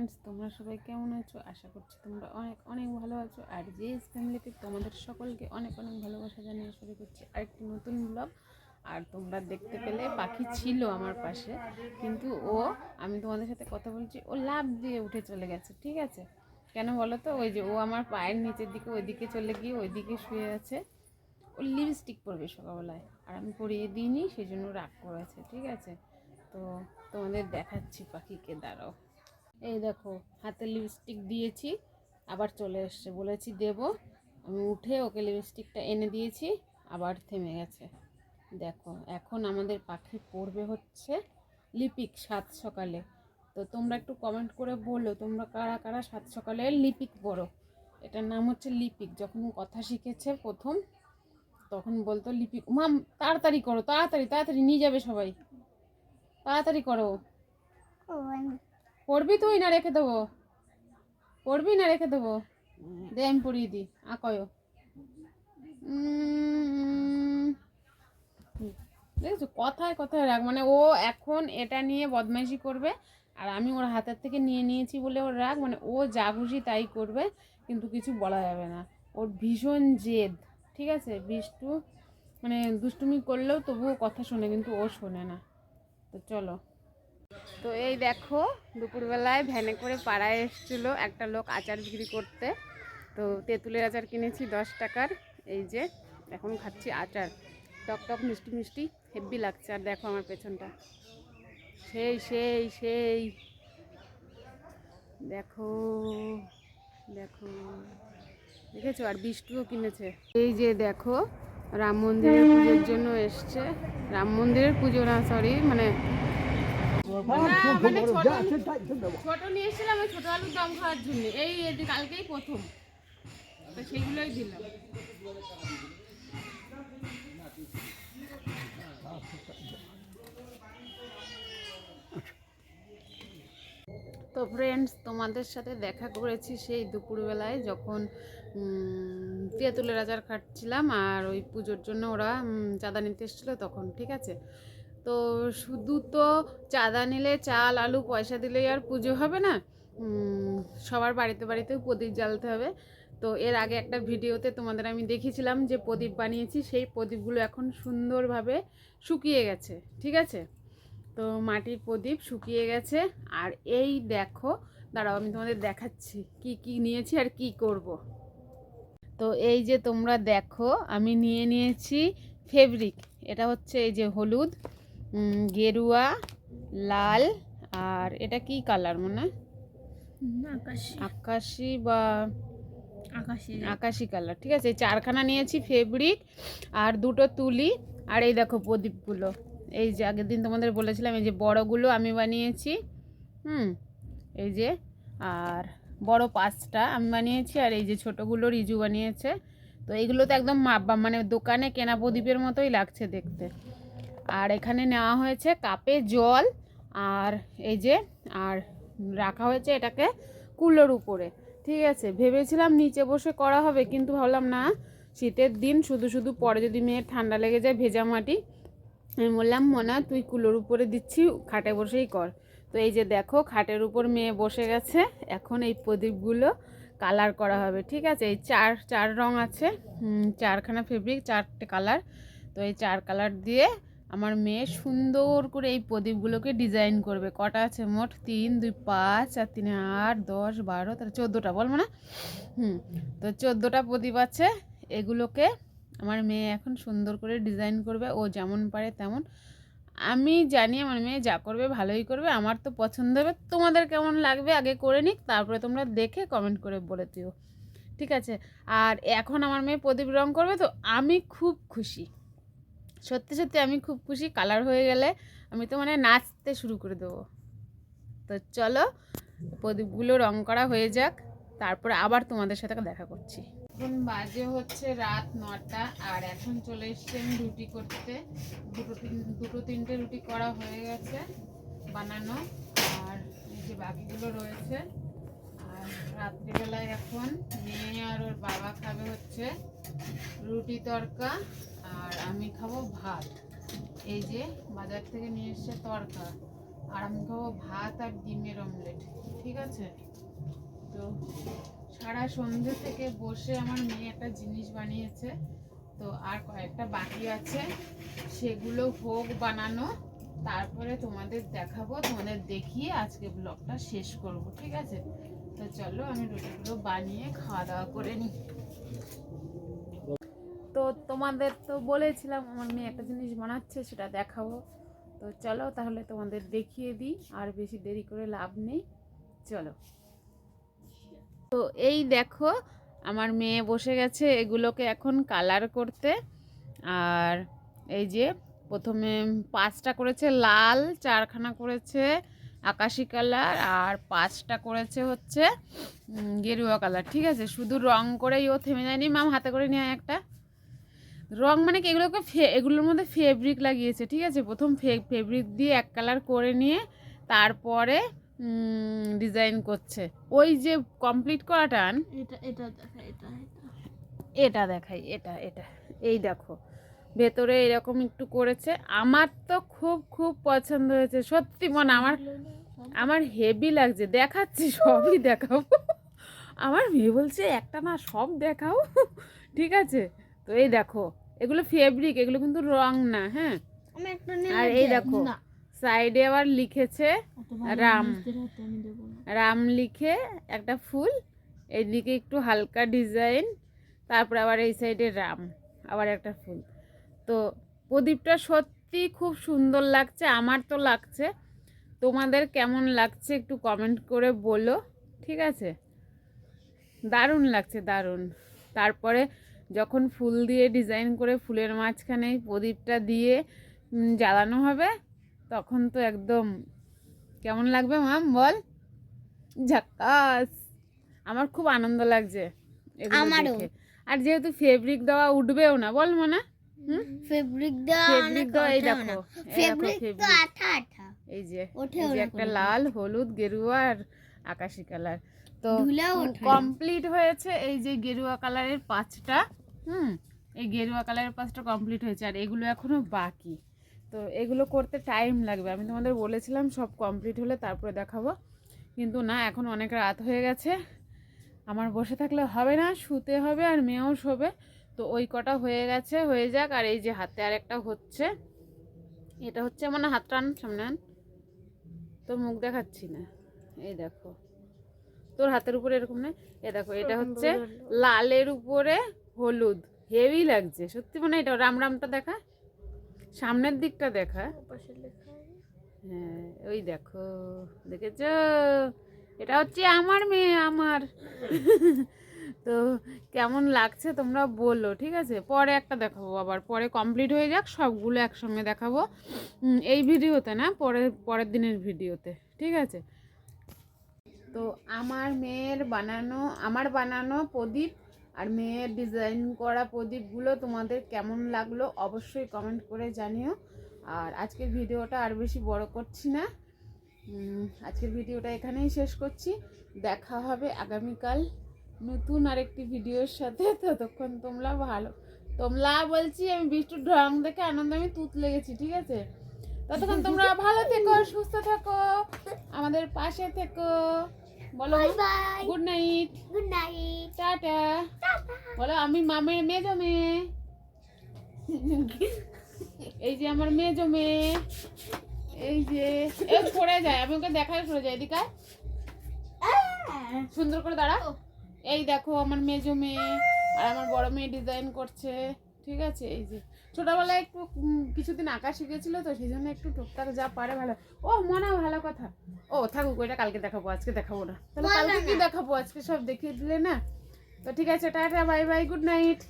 Friends তোমরা সবাই কেমন আছো? আশা করছি তোমরা অনেক অনেক ভালো আছো। আর জেএস ফ্যামিলিতে তোমাদের সকলকে অনেক অনেক ভালোবাসা জানিয়ে শুরু করছি আরেকটি নতুন ব্লগ আর তোমরা দেখতে পেলে পাখি ছিল আমার পাশে, কিন্তু ও, আমি তোমাদের সাথে কথা বলছি, ও লাভ দিয়ে উঠে চলে গেছে, ঠিক আছে? কেন বলো তো? ওই যে ও আমার পায়ের নিচের দিকে, ওইদিকে চলে গিয়ে ওইদিকে শুয়ে আছে। ও লিপস্টিক পরবে সকালবেলায়, আর আমি পরিয়ে দিইনি সেই জন্য রাগ করেছে, ঠিক আছে? তো তোমাদের দেখাচ্ছি পাখিকে, দাঁড়াও। এই দেখো, হাতে লিপস্টিক দিয়েছি, আবার চলে এসছে, বলেছি দেব। আমি উঠে ওকে লিপস্টিকটা এনে দিয়েছি, আবার থেমে গেছে। দেখো, এখন আমাদের পাখি পড়বে হচ্ছে লিপিক সাত সকালে। তো তোমরা একটু কমেন্ট করে বলো, তোমরা কারা কারা সাত সকালে লিপিক পড়ো? এটার নাম হচ্ছে লিপিক, যখন কথা শিখেছে প্রথম, তখন বলতো লিপিক। মাম তাড়াতাড়ি করো, তাড়াতাড়ি তাড়াতাড়ি, নিয়ে যাবে সবাই। তাড়াতাড়ি করো। পড়বি তুই না রেখে দেবো? পড়বি না রেখে দেবো? দে, আমি পড়িয়ে দিই। আঁকয় দেখছ? কথায় কথায় রাখ মানে ও এখন এটা নিয়ে বদমাইশি করবে, আর আমি ওর হাতের থেকে নিয়ে নিয়েছি বলে ওর রাগ। মানে ও যা খুশি তাই করবে, কিন্তু কিছু বলা যাবে না। ওর ভীষণ জেদ, ঠিক আছে? বিষ্টু মানে দুষ্টুমি করলেও তবুও কথা শোনে, কিন্তু ও শোনে না। তো চলো। তো এই দেখো, দুপুরবেলায় ভ্যানে করে পাড়ায় এসেছিল একটা লোক আচার বিক্রি করতে। তো তেঁতুলের আচার কিনেছি দশ টাকার, এই যে এখন খাচ্ছি আচার। টক টক, মিষ্টি মিষ্টি, হেব্বি লাগছে। আর দেখো আমার পেছনটা। সেই সেই সেই। দেখো দেখো। দেখেছ? আর বিষ্টুও কিনেছে। এই যে দেখো, রাম মন্দিরের পুজোর জন্য এসছে। রাম মন্দিরের পুজো না সরি মানে মানে ছোট ছোট নিয়ে এসেছিলাম ওই ছোট আলুর দম খাওয়ার জন্য। এই এই কালকেই প্রথম। তো সেগুলোই দিলাম। তো ফ্রেন্ডস তোমাদের সাথে দেখা করেছি সেই দুপুরবেলায় যখন উম, তেঁতুলের আচার খাচ্ছিলাম আর ওই পুজোর জন্য ওরা চাঁদা নিতে এসেছিল তখন ঠিক আছে? তো শুধু তো চাঁদা নিলে চাল, আলু, পয়সা দিলেই আর পুজো হবে না। সবার বাড়িতে বাড়িতেও প্রদীপ জ্বালতে হবে। তো এর আগে একটা ভিডিওতে তোমাদের আমি দেখিয়েছিলাম যে প্রদীপ বানিয়েছি, সেই প্রদীপগুলো এখন সুন্দরভাবে শুকিয়ে গেছে, ঠিক আছে? তো মাটির প্রদীপ শুকিয়ে গেছে। আর এই দেখো, দাঁড়াও আমি তোমাদের দেখাচ্ছি কি কি নিয়েছি আর কি করব। তো এই যে তোমরা দেখো, আমি নিয়ে নিয়েছি ফেব্রিক, এটা হচ্ছে এই যে হলুদ। গেরুয়া লাল আর এটা কি কালার মনে? হয়? আকাশি। আকাশি বা আকাশি। আকাশি কালার ঠিক আছে? এই চারখানা নিয়েছি ফেব্রিক আর দুটো তুলি। আর এই দেখো প্রদীপগুলো। এই যে আগের দিন তোমাদের বলেছিলাম এই যে বড়গুলো আমি বানিয়েছি হুম? এই যে আর বড় পাঁচটা আমি বানিয়েছি আর এই যে ছোটোগুলো রিজু বানিয়েছে। তো এইগুলো তো একদম মা- মানে দোকানে কেনা প্রদীপের মতোই লাগছে দেখতে। আর এখানে নেওয়া হয়েছে কাপে জল আর এই যে, আর রাখা হয়েছে এটাকে কুলোর উপরে। ঠিক আছে, ভেবেছিলাম নিচে বসে করা হবে, কিন্তু ভাবলাম না, শীতের দিন, শুধু শুধু পরে যদি মেয়ের ঠান্ডা লেগে যায় ভেজা মাটি, আমি বললাম, মনা, তুই কুলোর উপরে দিচ্ছি, খাটে বসেই কর। তো এই যে দেখো, খাটের উপর মেয়ে বসে গেছে, এখন এই প্রদীপগুলো কালার করা হবে, ঠিক আছে? এই চার চার রং আছে চারখানা ফেব্রিক চারটে কালার। তো এই চার কালার দিয়ে আমার মেয়ে সুন্দর করে এই প্রদীপগুলোকে ডিজাইন করবে। কটা আছে? মোট তিন, দুই, পাঁচ, আর তিনে আট, দশ, বারো, তাহলে চোদ্দোটা বলব না হুম, তো চোদ্দোটা প্রদীপ আছে। এগুলোকে আমার মেয়ে এখন সুন্দর করে ডিজাইন করবে। ও যেমন পারে তেমন। আমি জানি আমার মেয়ে যা করবে ভালোই করবে। আমার তো পছন্দ হবে। তোমাদের কেমন লাগবে আগে করে নিক, তারপরে তোমরা দেখে কমেন্ট করে বলে দিও। ঠিক আছে? আর এখন আমার মেয়ে প্রদীপ রং করবে তো আমি খুব খুশি। সত্যি সত্যি আমি খুব খুশি কালার হয়ে গেলে আমি তো মানে নাচতে শুরু করে দেবো। তো চলো, প্রদীপগুলো রং করা হয়ে যাক, তারপরে আবার তোমাদের সাথে দেখা করছি। এখন বাজে হচ্ছে রাত নটা, আর এখন চলে এসছি আমি রুটি করতে। দুটো তিন, দুটো তিনটে রুটি করা হয়ে গেছে বানানো, আর এই যে বাকিগুলো রয়েছে, আর রাত্রিবেলায় এখন মেয়ে আর ওর বাবা খাবে হচ্ছে রুটি তরকা। আর আমি খাব ভাত। এই যে বাজার থেকে নিয়ে এসছে তরকা। আর আমি খাব ভাত আর ডিমের অমলেট, ঠিক আছে? তো সারা সন্ধ্যে থেকে বসে আমার মেয়ে একটা জিনিস বানিয়েছে। তো আর কয়েকটা বাকি আছে। সেগুলো হোক বানানো। তারপরে তোমাদের দেখাবো, তোমাদের দেখিয়ে আজকে ব্লগটা শেষ করব, ঠিক আছে? তো চলো আমি রুটিগুলো বানিয়ে খাওয়া দাওয়া করে নিই। তো তোমাদের তো বলেছিলাম, আমার মেয়ে একটা জিনিস বানাচ্ছে, সেটা দেখাবো। তো চলো তাহলে তোমাদের দেখিয়ে দিই, আর বেশি দেরি করে লাভ নেই। চলো। তো এই দেখো, আমার মেয়ে বসে গেছে এগুলোকে এখন কালার করতে। আর এই যে প্রথমে পাঁচটা করেছে লাল, চারখানা করেছে আকাশি কালার, আর পাঁচটা করেছে হচ্ছে গেরুয়া কালার, ঠিক আছে? শুধু রং করেই ও থেমে যায়নি। মাম, হাতে করে নিয়ে একটা। রং মানে কি? এগুলোকে ফে- এগুলোর মধ্যে ফেব্রিক লাগিয়েছে ঠিক আছে? প্রথম ফেব্রিক দিয়ে এক কালার করে নিয়ে তারপরে ডিজাইন করছে। ওই যে কমপ্লিট করাটা আন এটা এটা এটা এটা। এটা দেখাই এটা এটা। এই দেখো ভেতরে এরকম একটু করেছে। আমার তো খুব খুব পছন্দ হয়েছে। সত্যি মনে আমার আমার হেভি লাগছে। দেখাচ্ছি সবই দেখাবো। আমার মেয়ে বলছে একটা না সব দেখাও। ঠিক আছে? তো এই দেখো এগুলো ফেব্রিক এগুলো কিন্তু রং না হ্যাঁ? আর এই দেখো সাইডে আবার লিখেছে রাম। রাম লিখে একটা ফুল এইদিকে একটু হালকা ডিজাইন তারপরে আবার এই সাইডে রাম আবার একটা ফুল। তো প্রদীপটা সত্যি খুব সুন্দর লাগছে আমার তো লাগছে। তোমাদের কেমন লাগছে একটু কমেন্ট করে বলো ঠিক আছে? দারুণ লাগছে দারুণ। তারপরে যখন ফুল দিয়ে ডিজাইন করে ফুলের মাঝখানে প্রদীপটা দিয়ে জ্বালানো হবে তখন তো একদম কেমন লাগবে মাম? বল। ঝাক্কাস আমার খুব আনন্দ লাগছে আমারও। আর যেহেতু ফেব্রিক দেওয়া উঠবেও না বল মনে। ফেব্রিক দেওয়া ফেব্রিক দেওয়া এই দেখো ফেব্রিক তো আঠা আঠা। এই যে একটা লাল হলুদ গেরুয়া আর আকাশি কালার। তো। কমপ্লিট হয়েছে এই যে গেরুয়া কালারের পাঁচটা। হুম এই গেরুয়া কালারের পাঁচটা কমপ্লিট হয়েছে আর এগুলো এখনও বাকি। তো এগুলো করতে টাইম লাগবে। আমি তোমাদের বলেছিলাম সব কমপ্লিট হলে তারপরে দেখাবো। কিন্তু না এখন অনেক রাত হয়ে গেছে। আমার বসে থাকলে হবে না শুতে হবে আর মেয়েও শোবে। তো ওই কটা হয়ে গেছে হয়ে যাক। আর এই যে হাতে আর একটা হচ্ছে। এটা হচ্ছে মানে হাত টান সামনে আন। তোর মুখ দেখাচ্ছি না। এই দেখো। তোর হাতের উপরে এরকম না এ দেখো এটা হচ্ছে লালের উপরে হলুদ হেভি লাগছে। সত্যি মানে এটা রাম রামটা দেখা? সামনের দিকটা দেখা। হ্যাঁ ওই দেখো দেখেছ? এটা হচ্ছে আমার মেয়ে আমার। তো কেমন লাগছে তোমরা বলল ঠিক আছে? পরে একটা দেখাবো আবার পরে কমপ্লিট হয়ে যাক সবগুলো একসঙ্গে দেখাবো। এই ভিডিওতে না পরে পরের দিনের ভিডিওতে ঠিক আছে? তো আমার মেয়ের বানানো আমার বানানো প্রদীপ আর মেয়ের ডিজাইন করা প্রদীপগুলো তোমাদের কেমন লাগল অবশ্যই কমেন্ট করে জানিও। আর আজকের ভিডিওটা আর বেশি বড় করছি না। আজকের ভিডিওটা এখানেই শেষ করছি। দেখা হবে আগামীকাল নতুন আরেকটি ভিডিওর সাথে। ততক্ষণ তোমরা ভালো তোমরা বলছি আমি বিষ্টুর ঢং দেখে আনন্দ আমি তুত লেগেছি ঠিক আছে? ততক্ষণ তোমরা ভালো থেকো সুস্থ থেকো আমাদের পাশে থেকো। বলো good night good night tata. বলো আমি মামের মেজো মেয়ে। এই যে আমার মেজো মেয়ে। এই যে এই পড়ে যায় আমি ওকে দেখাই পড়ে যায় এদিকে সুন্দর করে দাঁড়া। এই দেখো আমার মেজো মেয়ে আর আমার বড় মেয়ে ডিজাইন করছে। ঠিক আছে এই যে। ছোটবেলায় একটু কিছুদিন আঁকা শিখেছিল তো সেই জন্য একটু টুকটাক যা পারে ভালো। ও মনে হয় ভালো কথা। ও থাকুক ওইটা কালকে দেখাবো আজকে দেখাবো না। তাহলে কালকে কি দেখাবো? আজকে সব দেখিয়ে দিলে না? তো ঠিক আছে tata bye bye good night